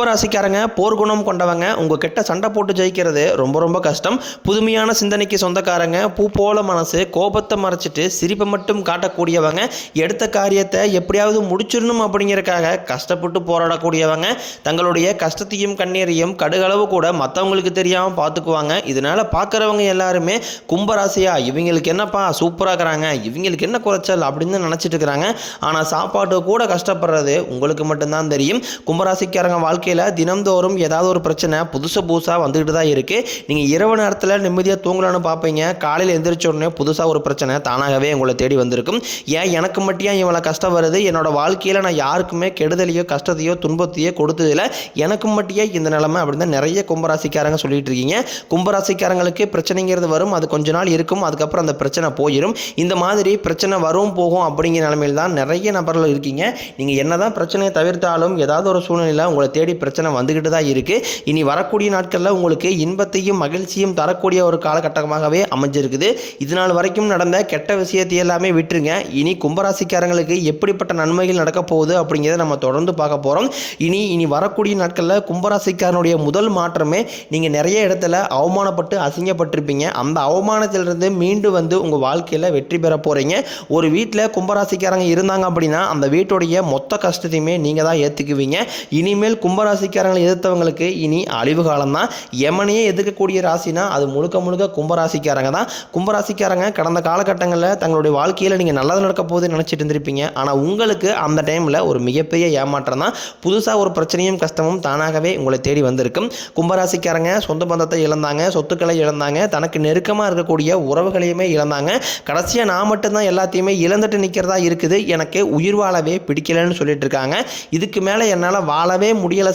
கும்பராசிக்காரங்க போர்க்குணம் கொண்டவங்க உங்ககிட்ட சண்டை போட்டு ஜெயிக்கிறது ரொம்ப ரொம்ப கஷ்டம். புதுமையான சிந்தனைக்கு சொந்தக்காரங்க பூ போல மனசு கோபத்தை மறைச்சிட்டு சிரிப்பை மட்டும் காட்டக்கூடியவங்க எடுத்த காரியத்தை எப்படியாவது முடிச்சிடணும் அப்படிங்கிறக்காக கஷ்டப்பட்டு போராடக்கூடியவங்க. தங்களுடைய கஷ்டத்தையும் கண்ணீரையும் கடுகளவு கூட மற்றவங்களுக்கு தெரியாமல் பார்த்துக்குவாங்க இதனால பார்க்குறவங்க எல்லாருமே கும்பராசியா இவங்களுக்கு என்னப்பா சூப்பராக இருக்கிறாங்க இவங்களுக்கு என்ன குறைச்சல் அப்படின்னு நினச்சிட்டு இருக்கிறாங்க. ஆனால் சாப்பாட்டு கூட கஷ்டப்படுறது உங்களுக்கு மட்டும்தான் தெரியும். கும்பராசிக்காரங்க வாழ்க்கை வாழ்க்கையில் தினம்தோறும் ஏதாவது ஒரு பிரச்சனை புதுசு புதுசாக வந்துக்கிட்டு தான் இருக்குது நீங்கள் இரவு நேரத்தில் நிம்மதியாக தூங்கலான்னு பார்ப்பீங்க காலையில் எந்திரிச்ச உடனே புதுசாக ஒரு பிரச்சனை தானாகவே உங்களை தேடி வந்திருக்கும். ஏன் எனக்கு மட்டும் ஏன் இவ்வளோ கஷ்டம் வருது? என்னோட வாழ்க்கையில் நான் யாருக்குமே கெடுதலையோ கஷ்டத்தையோ துன்பத்தையோ கொடுத்ததில்ல. எனக்கு மட்டும் இந்த நிலைமை அப்படின்னு தான் நிறைய கும்பராசிக்காரங்க சொல்லிட்டு இருக்கீங்க. கும்பராசிக்காரங்களுக்கு பிரச்சனைங்கிறது வரும் அது கொஞ்ச நாள் இருக்கும் அதுக்கப்புறம் அந்த பிரச்சனை போயிடும் இந்த மாதிரி பிரச்சனை வரும் போகும் அப்படிங்கிற நிலைமையில் தான் நிறைய நபர்கள் இருக்கீங்க. நீங்கள் என்னதான் பிரச்சனையை தவிர்த்தாலும் ஏதாவது ஒரு சூழ்நிலையில் உங்களை தேடி பிரச்சனை வந்துக்கிட்டு தான் இருக்குது இனி வரக்கூடிய நாட்களில் உங்களுக்கு இன்பத்தையும் மகிழ்ச்சியும் தரக்கூடிய ஒரு காலகட்டமாகவே அமைஞ்சிருக்குது. இது நாள் வரைக்கும் நடந்த கெட்ட விஷயத்தை எல்லாமே விட்டுருங்க. இனி கும்பராசிக்காரங்களுக்கு எப்படிப்பட்ட நன்மைகள் நடக்க போகுது அப்படிங்கிறத நம்ம தொடர்ந்து பார்க்க போகிறோம் இனி இனி வரக்கூடிய நாட்களில் கும்பராசிக்காரனுடைய முதல் மாற்றமே நீங்கள் நிறைய இடத்துல அவமானப்பட்டு அசிங்கப்பட்டிருப்பீங்க. அந்த அவமானத்திலிருந்து மீண்டு வந்து உங்கள் வாழ்க்கையில் வெற்றி பெற போகிறீங்க ஒரு வீட்டில் கும்பராசிக்காரங்க இருந்தாங்க அப்படின்னா அந்த வீட்டுடைய மொத்த கஷ்டத்தையுமே நீங்கள் தான் ஏற்றுக்குவீங்க இனிமேல் கும்பராசிக்காரங்களை எதிர்த்தவங்களுக்கு இனி அழிவு காலம் தான் யமனையே எதிர்க்கக்கூடிய ராசினா அது முழுக்க முழுக்க கும்பராசிக்காரங்க தான். கும்பராசிக்காரங்க கடந்த காலகட்டங்களில் தங்களுடைய வாழ்க்கையில் நீங்கள் நல்லது நடக்க போகுது நினச்சிட்டு இருந்திருப்பீங்க. ஆனால் உங்களுக்கு அந்த டைமில் ஒரு மிகப்பெரிய ஏமாற்றம் தான். புதுசாக ஒரு பிரச்சனையும் கஷ்டமும் தானாகவே உங்களை தேடி வந்திருக்கும். கும்பராசிக்காரங்க சொந்த பந்தத்தை இழந்தாங்க சொத்துக்களை இழந்தாங்க தனக்கு நெருக்கமாக இருக்கக்கூடிய உறவுகளையுமே இழந்தாங்க. கடைசியாக நான் மட்டும்தான் எல்லாத்தையுமே இழந்துட்டு நிற்கிறதா இருக்குது. எனக்கு உயிர் வாழவே பிடிக்கலன்னு சொல்லிட்டு இருக்காங்க. இதுக்கு மேலே என்னால் வாழவே முடியலை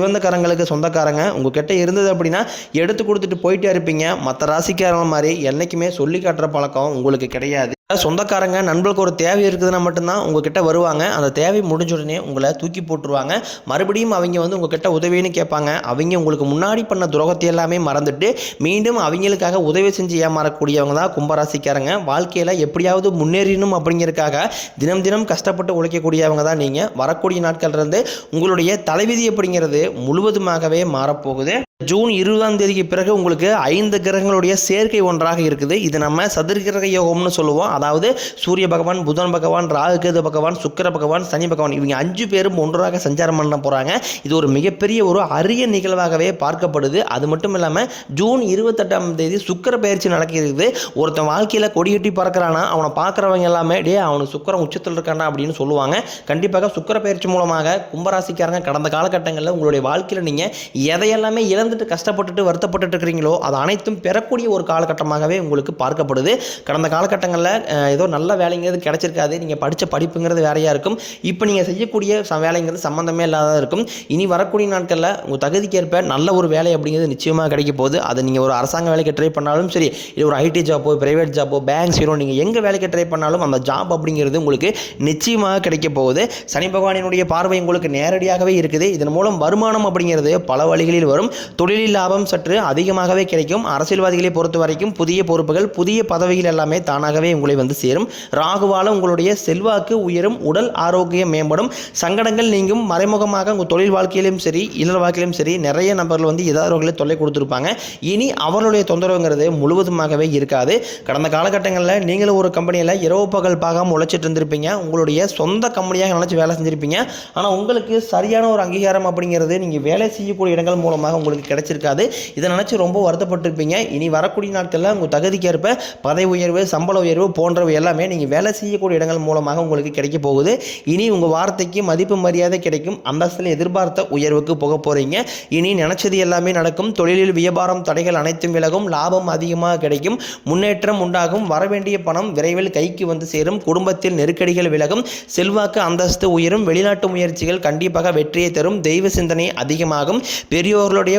சிவந்த கரங்களுக்கு சொந்தக்காரங்க. உங்ககிட்ட இருந்தது அப்படின்னா எடுத்து கொடுத்துட்டு போயிட்டே இருப்பீங்க. மற்ற ராசிக்காரங்க மாதிரி என்றைக்குமே சொல்லி காட்டுற பழக்கம் உங்களுக்கு கிடையாது. சொந்தக்காரங்க நண்பர்களுக்கு ஒரு தேவை இருக்குதுன்னா மட்டும்தான் உங்ககிட்ட வருவாங்க. அந்த தேவை முடிஞ்ச உடனே உங்களை தூக்கி போட்டுருவாங்க. மறுபடியும் அவங்க வந்து உங்ககிட்ட உதவின்னு கேட்பாங்க. அவங்க உங்களுக்கு முன்னாடி பண்ண துரோகத்தை எல்லாமே மறந்துட்டு மீண்டும் அவங்களுக்காக உதவி செஞ்சு ஏமாறக்கூடியவங்க தான் கும்பராசிக்காரங்க. வாழ்க்கையில் எப்படியாவது முன்னேறணும் அப்படிங்கிறதுக்காக தினம் தினம் கஷ்டப்பட்டு உழைக்கக்கூடியவங்க தான் நீங்கள் வரக்கூடிய நாட்கள் இருந்து உங்களுடைய தலைவிதி அப்படிங்கிறது முழுவதுமாகவே மாறப்போகுது. ஜூன் இருபதாம் தேதிக்கு பிறகு உங்களுக்கு ஐந்து கிரகங்களுடைய சேர்க்கை ஒன்றாக இருக்குது. இது நம்ம சதுர்கிரக யோகம்னு சொல்லுவோம். அதாவது சூரிய பகவான் புதன் பகவான் ராகுகேது பகவான் சுக்கிர பகவான் சனி பகவான் இவங்க அஞ்சு பேரும் ஒன்றாக சஞ்சாரம் பண்ண போகிறாங்க இது ஒரு மிகப்பெரிய ஒரு அரிய நிகழ்வாகவே பார்க்கப்படுது. அது மட்டும் இல்லாமல் ஜூன் இருபத்தெட்டாம் தேதி சுக்கிர பயிற்சி நடக்கிறது. ஒருத்தன் வாழ்க்கையில் கொடியட்டி பறக்கிறானா அவனை பார்க்குறவங்க எல்லாமே டே அவனுக்கு சுக்கிரம் உச்சத்தில் இருக்கானா அப்படின்னு சொல்லுவாங்க. கண்டிப்பாக சுக்கிர பயிற்சி மூலமாக கும்பராசிக்காரங்க கடந்த காலகட்டங்களில் உங்களுடைய வாழ்க்கையில் நீங்கள் எதையெல்லாமே இழந்துட்டு கஷ்டப்பட்டுட்டு வருத்தப்பட்டுட்டு இருக்கிறீங்களோ அது அனைத்தும் பெறக்கூடிய ஒரு காலகட்டமாகவே உங்களுக்கு பார்க்கப்படுது. கடந்த காலகட்டங்களில் ஏதோ நல்ல வேலைங்கிறது கிடைச்சிருக்காது. நீங்கள் படித்த படிப்புங்கிறது வேறையாக இருக்கும். இப்போ நீங்கள் செய்யக்கூடிய ச- வேலைங்கிறது சம்மந்தமே இல்லாத இருக்கும். இனி வரக்கூடிய நாட்களில் உங்கள் தகுதிக்கேற்ப நல்ல ஒரு வேலை அப்படிங்கிறது நிச்சயமாக கிடைக்க போகுது. அதை நீங்கள் ஒரு அரசாங்க வேலைக்கு ட்ரை பண்ணாலும் சரி இல்லை ஒரு ஐடி ஜாப்போ பிரைவேட் ஜாப்போ பேங்க் ஹீரோ நீங்கள் எங்கே வேலைக்கு ட்ரை பண்ணாலும் அந்த ஜாப் அப்படிங்கிறது உங்களுக்கு நிச்சயமாக கிடைக்க போகுது. சனி பகவானினுடைய பார்வை உங்களுக்கு நேரடியாகவே இருக்குது. இதன் மூலம் வருமானம் அப்படிங்கிறது பல வழிகளில் வரும். தொழிலில் லாபம் சற்று அதிகமாகவே கிடைக்கும். அரசியல்வாதிகளை பொறுத்த வரைக்கும் புதிய பொறுப்புகள் புதிய பதவிகள் எல்லாமே தானாகவே உங்களை வந்து சேரும். ராகுவால உங்களுடைய செல்வாக்கு உயரும் உடல் ஆரோக்கியம் மேம்படும். சங்கடங்கள் நீங்கும். மறைமுகமாக உங்கள் தொழில் வாழ்க்கையிலும் சரி இல்லற வாழ்க்கையிலும் சரி நிறைய நபர்கள் வந்து ஏதாவது வகையில் தொல்லை கொடுத்துருப்பாங்க. இனி அவர்களுடைய தொந்தரவுங்கிறது முழுவதுமாகவே இருக்காது. கடந்த காலகட்டங்களில் நீங்களும் ஒரு கம்பெனியில் இரவு பகல் பார்க்காம உழைச்சிட்டு இருந்திருப்பீங்க. உங்களுடைய சொந்த கம்பெனியாக நினச்சி வேலை செஞ்சுருப்பீங்க. ஆனால் உங்களுக்கு சரியான ஒரு அங்கீகாரம் அப்படிங்கிறது நீங்கள் வேலை செய்யக்கூடிய இடங்கள் மூலமாக உங்களுக்கு கிடைச்சிருக்காது. இதை நினச்சி ரொம்ப வருத்தப்பட்டிருப்பீங்க. இனி வரக்கூடிய நாட்களில் உங்கள் தகுதிக்கேற்ப பதவி உயர்வு சம்பள உயர்வு போன்றவை எல்லாமே நீங்கள் வேலை செய்யக்கூடிய இடங்கள் மூலமாக உங்களுக்கு கிடைக்க போகுது. இனி உங்கள் வார்த்தைக்கு மதிப்பு மரியாதை கிடைக்கும். அந்தஸ்தில் எதிர்பார்த்த உயர்வுக்கு போக போகிறீங்க இனி நினச்சது எல்லாமே நடக்கும். தொழிலில் வியாபாரம் தடைகள் அனைத்தும் விலகும். லாபம் அதிகமாக கிடைக்கும். முன்னேற்றம் உண்டாகும். வரவேண்டிய பணம் விரைவில் கைக்கு வந்து சேரும். குடும்பத்தில் நெருக்கடிகள் விலகும். செல்வாக்கு அந்தஸ்து உயரும். வெளிநாட்டு முயற்சிகள் கண்டிப்பாக வெற்றியை தரும். தெய்வ சிந்தனை அதிகமாகும். பெரியோர்களுடைய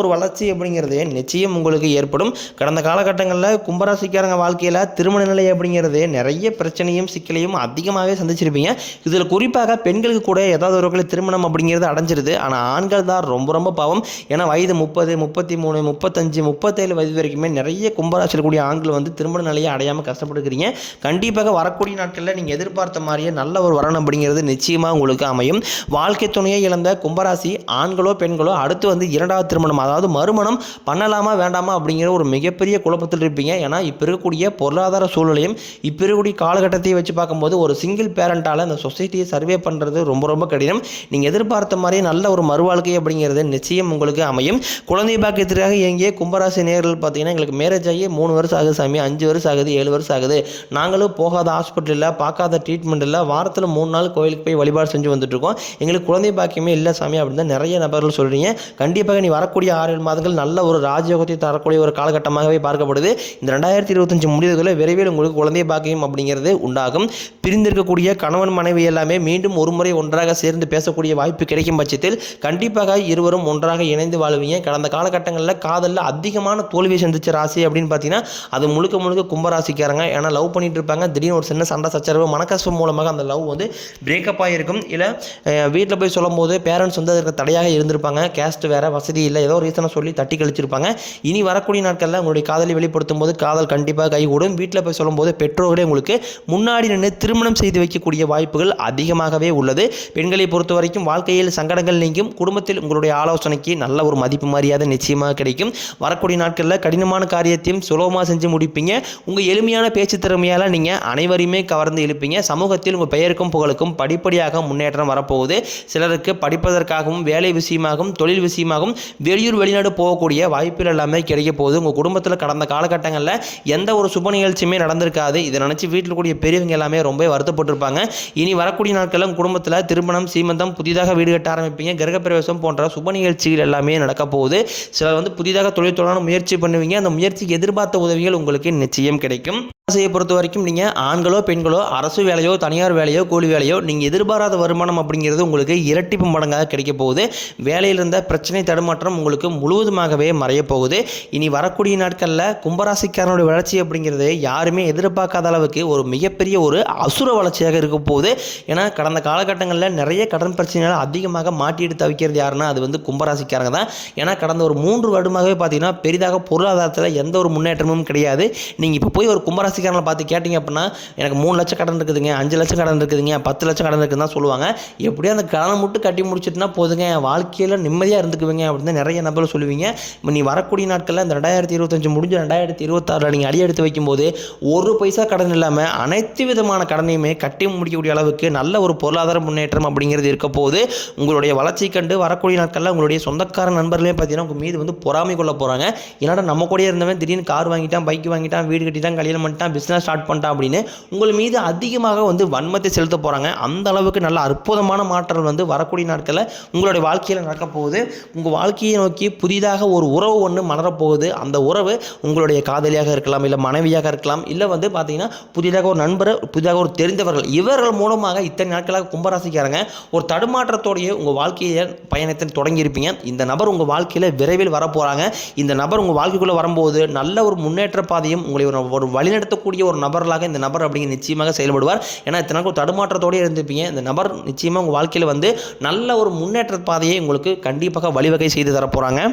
ஒரு வளர்ச்சி அப்படிங்கிறது நிச்சயம் உங்களுக்கு ஏற்படும். கடந்த காலகட்டங்களில் கும்பராசிக்காரங்க வாழ்க்கையில் திருமண நிலை அப்படிங்கிறது நிறைய பிரச்சனையும் சிக்கலையும் அதிகமாகவே சந்திச்சிருப்பீங்க. இதில் குறிப்பாக பெண்களுக்கு கூட ஏதாவது ஒரு வகையில் திருமணம் அப்படிங்கிறது அடைஞ்சிருது. ஆனால் ஆண்கள் தான் ரொம்ப ரொம்ப பாவம். ஏன்னா வயது முப்பது முப்பத்தி மூணு முப்பத்தஞ்சு முப்பத்தேழு வயது வரைக்குமே நிறைய கும்பராசியில் கூடிய ஆண்கள் வந்து திருமண நிலையை அடையாமல் கஷ்டப்படுக்கிறீங்க கண்டிப்பாக வரக்கூடிய நாட்களில் நீங்கள் எதிர்பார்த்த மாதிரியே நல்ல ஒரு வரணும் அப்படிங்கிறது நிச்சயமாக உங்களுக்கு அமையும். வாழ்க்கை துணையை இழந்த கும்பராசி ஆண்களோ பெண்களோ அடுத்து வந்து இரண்டாவது திருமணம் அதாவது மறுமணம் பண்ணலாமா வேண்டாமா அப்படிங்கிற ஒரு மிகப்பெரிய குழப்பத்தில் இருப்பீங்க. ஏன்னா இப்போ இருக்கக்கூடிய பொருளாதார சூழ்நிலையும் இப்போ இருக்கக்கூடிய காலகட்டத்தையும் வச்சு பார்க்கும்போது ஒரு சிங்கிள் பேரண்டால் அந்த சொசைட்டியை சர்வே பண்ணுறது ரொம்ப ரொம்ப கடினம். நீங்கள் எதிர்பார்த்த மாதிரியே நல்ல ஒரு மறுவாழ்க்கை அப்படிங்கிறது நிச்சயம் உங்களுக்கு அமையும். குழந்தை பாக்கியத்திற்காக இயங்கிய கும்பராசி நேர்கள் பார்த்தீங்கன்னா எங்களுக்கு மேரேஜ் ஆகி மூணு வருஷம் ஆகுது சாமி அஞ்சு வருஷம் ஆகுது ஏழு வருஷம் ஆகுது. நாங்களும் போகாத ஹாஸ்பிட்டலில் பார்க்காத ட்ரீட்மெண்ட் இல்லை வாரத்தில் மூணு நாள் கோயிலுக்கு போய் வழிபாடு செஞ்சு வந்துட்டுருக்கோம் எங்களுக்கு குழந்தை பாக்கியமே இல்லை சாமி அப்படின்னு நிறைய நபர்கள் சொல்கிறீங்க கண்டிப்பாக நீ வரக்கூடிய ஆறு ஏழு மாதங்கள் நல்ல ஒரு ராஜயோகத்தை தரக்கூடிய ஒரு காலகட்டமாகவே பார்க்கப்படுது. இந்த ரெண்டாயிரத்தி இருபத்தஞ்சு முடிவுகளை விரைவில் உங்களுக்கு குழந்தை பாக்கியம் அப்படிங்கிறது உண்டாகும். பிரிந்திருக்கக்கூடிய கணவன் மனைவி எல்லாமே மீண்டும் ஒரு முறை ஒன்றாக சேர்ந்து பேசக்கூடிய வாய்ப்பு கிடைக்கும் பட்சத்தில் கண்டிப்பாக இருவரும் ஒன்றாக இணைந்து வாழ்வீங்க. கடந்த காலகட்டங்களில் காதலில் அதிகமான தோல்வியை சந்திச்ச ராசி அப்படின்னு பார்த்தீங்கன்னா அது முழுக்க முழுக்க கும்பராசிக்காரங்க. ஏன்னா லவ் பண்ணிட்டு இருப்பாங்க. திடீர்னு ஒரு சின்ன சண்டை சச்சரவு மனக்கஷ்டம் மூலமாக அந்த லவ் வந்து பிரேக்கப் ஆகிருக்கும் இல்லை வீட்டில் போய் சொல்லும்போது பேரண்ட்ஸ் வந்து அதற்கு தடையாக இருந்திருப்பாங்க. கேஸ்ட் வேறு வசதி இல்லை ஏதோ ரீசனை சொல்லி தட்டி கழிச்சிருப்பாங்க. இனி வரக்கூடிய நாட்களில் உங்களுடைய காதலை வெளிப்படுத்தும் போது காதல் கண்டிப்பாக கைகூடும். வீட்டில் போய் சொல்லும்போது பெற்றோர்களே உங்களுக்கு முன்னாடி நின்று திருமணம் செய்து வைக்கக்கூடிய வாய்ப்புகள் அதிகமாகவே உள்ளது. பெண்களை பொறுத்த வரைக்கும் வாழ்க்கையில் சங்கடங்கள் நீங்கும். குடும்பத்தில் உங்களுடைய ஆலோசனைக்கு நல்ல ஒரு மதிப்பு மரியாதை நிச்சயமாக கிடைக்கும். வரக்கூடிய நாட்களில் கடினமான காரியத்தையும் சுலபமாக செஞ்சு முடிப்பீங்க. உங்கள் எளிமையான பேச்சு திறமையால் நீங்கள் அனைவரையுமே கவர்ந்து இழுப்பீங்க. சமூகத்தில் உங்கள் பெயருக்கும் புகழுக்கும் படிப்படியாக முன்னேற்றம் வரப்போகுது. சிலருக்கு படிப்பதற்காகவும் வேலை விஷயமாகவும் தொழில் விஷயமாகவும் வெளியூர் வெளிநாடு போகக்கூடிய வாய்ப்புகள் எல்லாமே கிடைக்க போகுது. உங்கள் குடும்பத்தில் கடந்த காலகட்டங்களில் எந்த ஒரு சுப நிகழ்ச்சியுமே நடந்திருக்காது. இதை நினச்சி வீட்டில் கூடிய பெரியவங்க எல்லாமே ரொம்ப வருத்தப்பட்டிருப்பாங்க. இனி வரக்கூடிய நாட்களில் உங்கள் குடும்பத்தில் திருமணம் சீமந்தம் புதிதாக வீடு கட்ட ஆரம்பிப்பீங்க. கிரகப்பிரவேசம் போன்ற சுப நிகழ்ச்சிகள் எல்லாமே நடக்க போகுது. சிலர் வந்து புதிதாக தொழில் தொடர முயற்சி பண்ணுவீங்க. அந்த முயற்சிக்கு எதிர்பார்த்த உதவிகள் உங்களுக்கு நிச்சயம் கிடைக்கும். ஆசையை பொறுத்த வரைக்கும் நீங்கள் ஆண்களோ பெண்களோ அரசு வேலையோ தனியார் வேலையோ கூலி வேலையோ நீங்கள் எதிர்பாராத வருமானம் அப்படிங்கிறது உங்களுக்கு இரட்டிப்பு மடங்காக கிடைக்க போகுது. வேலையில் இருந்த பிரச்சனை தடுமாற்றம் உங்களுக்கு முழுவதுமாகவே மறையப்போகுது இனி வரக்கூடிய நாட்களில் கும்பராசிக்காரனுடைய வளர்ச்சி அப்படிங்கிறது யாருமே எதிர்பார்க்காத அளவுக்கு ஒரு மிகப்பெரிய ஒரு அசுர வளர்ச்சியாக இருக்க போகுது. ஏன்னா கடந்த காலகட்டங்களில் நிறைய கடன் பிரச்சனைகள் அதிகமாக மாட்டிட்டு தவிக்கிறது யாருன்னா அது வந்து கும்பராசிக்காரங்க தான். ஏன்னா கடந்த ஒரு மூன்று வருடமாகவே பார்த்தீங்கன்னா பெரிதாக பொருளாதாரத்தில் எந்த ஒரு முன்னேற்றமும் கிடையாது. நீங்கள் இப்போ போய் ஒரு கும்பராசிக்காரனை பார்த்து கேட்டிங்க அப்படின்னா எனக்கு மூணு லட்சம் கடன் இருக்குதுங்க அஞ்சு லட்சம் கடன் இருக்குதுங்க பத்து லட்சம் கடன் இருக்குதுன்னு தான் சொல்லுவாங்க. எப்படியும் அந்த கடனை மட்டும் கட்டி முடிச்சிட்டுனா போதுங்க என் வாழ்க்கையில் நிம்மதியாக இருந்துக்குவீங்க அப்படின்னு நிறைய நபர்கள் சொல்லுவீங்க இப்போ நீ வரக்கூடிய நாட்களில் இந்த ரெண்டாயிரத்தி இருபத்தஞ்சு முடிஞ்சு ரெண்டாயிரத்தி இருபத்தாறில் நீங்கள் அடி எடுத்து வைக்கும்போது ஒரு பைசா கடன் இல்லாமல் அனைத்து விதமான கடனையுமே கட்டி முடிக்கக்கூடிய அளவுக்கு நல்ல ஒரு பொருளாதார முன்னேற்றம் அப்படிங்கிறது இருக்க போது உங்களுடைய வளர்ச்சி கண்டு வரக்கூடிய நாட்களில் உங்களுடைய சொந்தக்கார நண்பர்களே பார்த்தீங்கன்னா உங்கள் மீது வந்து பொறாமை கொள்ள போகிறாங்க என்னடா நம்ம கூடயே இருந்தவன் திடீர்னு கார் வாங்கிட்டான் பைக் வாங்கிட்டான் வீடு கட்டிட்டான் கல்யாணம் பண்ணிட்டான் பிஸ்னஸ் ஸ்டார்ட் பண்ணிட்டான் அப்படின்னு உங்கள் மீது அதிகமாக வந்து வன்மத்தை செலுத்த போகிறாங்க அந்த அளவுக்கு நல்ல அற்புதமான மாற்றங்கள் வந்து வரக்கூடிய நாட்களில் உங்களுடைய வாழ்க்கையில் நடக்க போகுது. உங்கள் வாழ்க்கையை நோக்கி புதிதாக ஒரு உறவு ஒன்று மலரப்போகுது. அந்த உறவு உங்களுடைய காதலியாக இருக்கலாம் இல்லை மனைவியாக இருக்கலாம் இல்லை வந்து பார்த்தீங்கன்னா புதிதாக ஒரு நண்பர் புதிதாக ஒரு தெரிந்தவர்கள். இவர்கள் மூலமாக இத்தனை நாட்களாக கும்பராசிக்காரங்க ஒரு தடுமாற்றத்தோடைய உங்கள் வாழ்க்கையை பயணத்தை தொடங்கியிருப்பீங்க. இந்த நபர் உங்கள் வாழ்க்கையில் விரைவில் வரப்போகிறாங்க இந்த நபர் உங்கள் வாழ்க்கைக்குள்ளே வரும்போது நல்ல ஒரு முன்னேற்ற பாதையும் உங்களை ஒரு ஒரு வழிநடத்தக்கூடிய ஒரு நபர்களாக இந்த நபர் அப்படிங்க நிச்சயமாக செயல்படுவார். ஏன்னா இத்தனை நாட்கள் தடுமாற்றத்தோடு தடுமாற்றத்தோடயே இருந்திருப்பீங்க. இந்த நபர் நிச்சயமாக உங்கள் வாழ்க்கையில் வந்து நல்ல ஒரு முன்னேற்ற பாதையை உங்களுக்கு கண்டிப்பாக வழிவகை செய்து தரப்போகிறாங்க போகிறாங்க